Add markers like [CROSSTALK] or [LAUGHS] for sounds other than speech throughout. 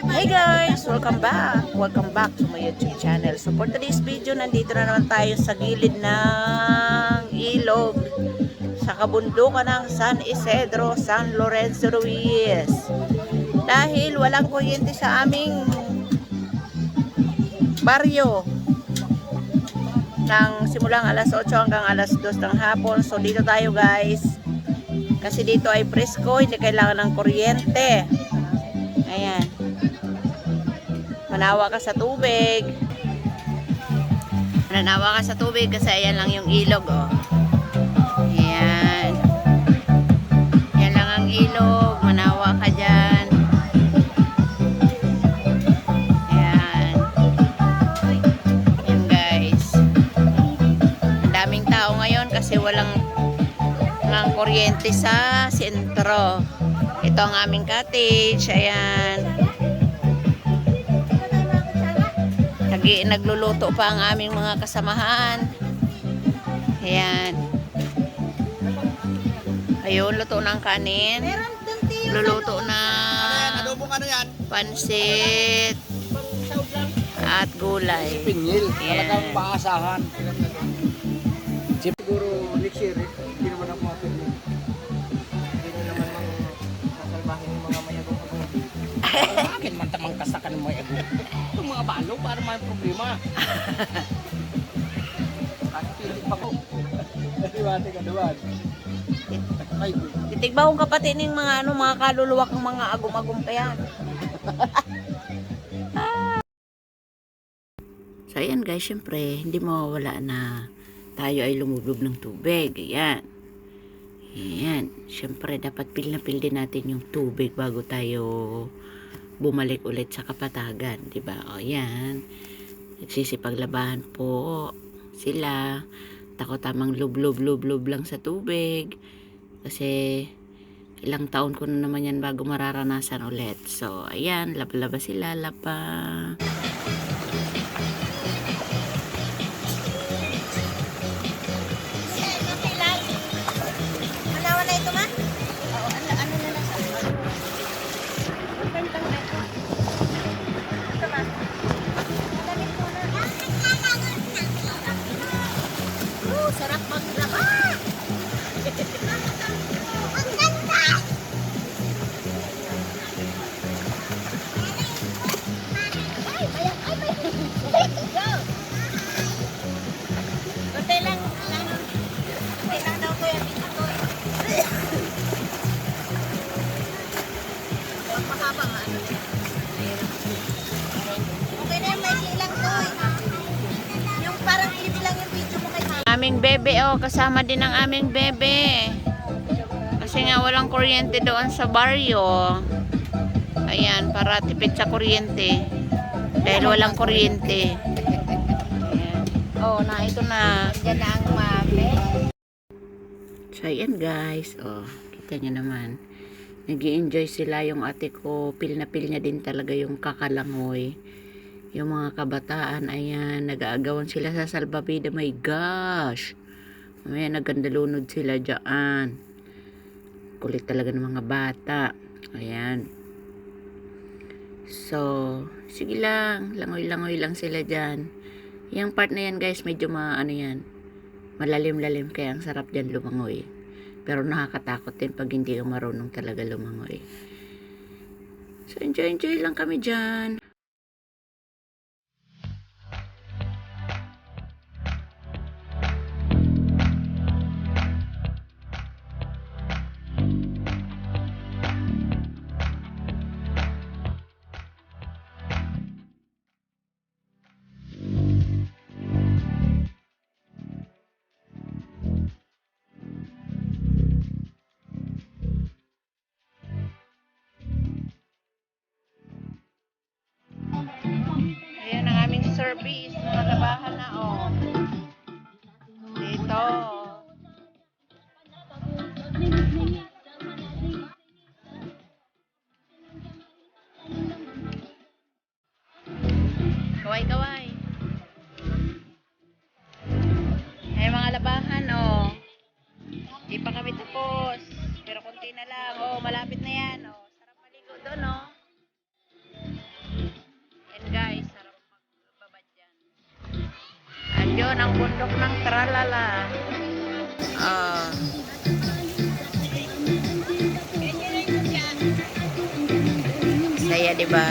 Hey guys! Welcome back! Welcome back to my YouTube channel. So for today's video, nandito na naman tayo sa gilid ng ilog sa kabundukan ng San Isidro, San Lorenzo Ruiz. Dahil walang kuryente sa aming baryo ng simulang alas 8 hanggang alas 2 ng hapon. So dito tayo guys. Kasi dito ay presko, hindi kailangan ng kuryente. Ayan. Manawa ka sa tubig. Manawa ka sa tubig kasi ayan lang yung ilog, oh. Ayan. Yan lang ang ilog. Manawa ka dyan. Ayan. Ayan, guys. Ang daming tao ngayon kasi walang ng kuryente sa sentro. Ito ang aming cottage. Ayan. Nagi, nagluluto pa ang aming mga kasamahan. Ayan. Ayun, luto ng kanin. Luluto na ano pansit at gulay. Pingil. Yan. Talagang paasahan. Siguro next year, eh, hindi naman ako mapili. Hindi naman mang kasalbahin yung mga mayagong ako. [LAUGHS] Bakit man tamang kasakan ng mayagong? Itong mga balo, para may problema. [LAUGHS] Pilit pa ko? Diwati ka duwan. Ay, Titigba kong kapatid ng mga ano, mga kaluluwak ng mga agum-agum pa yan. [LAUGHS] so ayan guys, syempre, hindi mawawala na tayo ay lumubog ng tubig. Ayan. Ayan. Syempre, dapat pil na pil din natin yung tubig bago tayo bumalik ulit sa kapatagan. 'di ba O ayan. Nagsisipaglabahan po sila. Takot tamang lub-lub-lub-lub lang sa tubig. Kasi ilang taon ko na naman yan bago mararanasan ulit. So, ayan, laba-laba sila, laba. Aming bebe, oh, kasama din ang aming bebe. Kasi nga walang kuryente doon sa baryo. Ayan, para tipid sa kuryente. Dahil walang kuryente. Ayan. Oh, na ito na. Diyan na ang mabe. So, ayan guys. Oh, kita nyo naman. nag enjoy sila yung ate ko. Pil na pil niya din talaga yung kakalangoy. Yung mga kabataan, ayan, nag-aagawan sila sa salbabida. My gosh! Mamaya nagandalunod sila dyan. Kulit talaga ng mga bata. Ayan. So, sige lang. Langoy-langoy lang sila dyan. Yung part na yan guys, medyo ma, ano yan, malalim-lalim kaya ang sarap dyan lumangoy. Pero nakakatakot din pag hindi ka marunong talaga lumangoy. So, enjoy-enjoy lang kami dyan. Ang aming service. Mga labahan na, oh. Dito. Kaway-kaway. Ay, mga labahan, oh. Di pa kami tapos. Pero konti na lang. Oh, malapit ng bundok ng Tralala. Ah. Saya, di ba?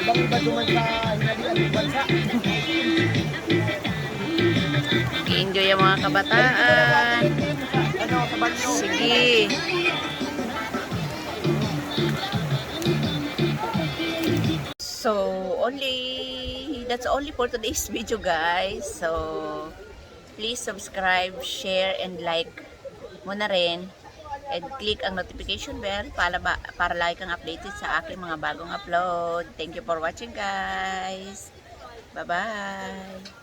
Ibang iba duman sa hinalian ng bansa. I-enjoy ang mga kabataan. Sige. So, only, that's only for today's video guys. So, please subscribe, share, and like mo na rin. And click ang notification bell para, ba, para lagi kang updated sa aking mga bagong upload. Thank you for watching guys. Bye-bye.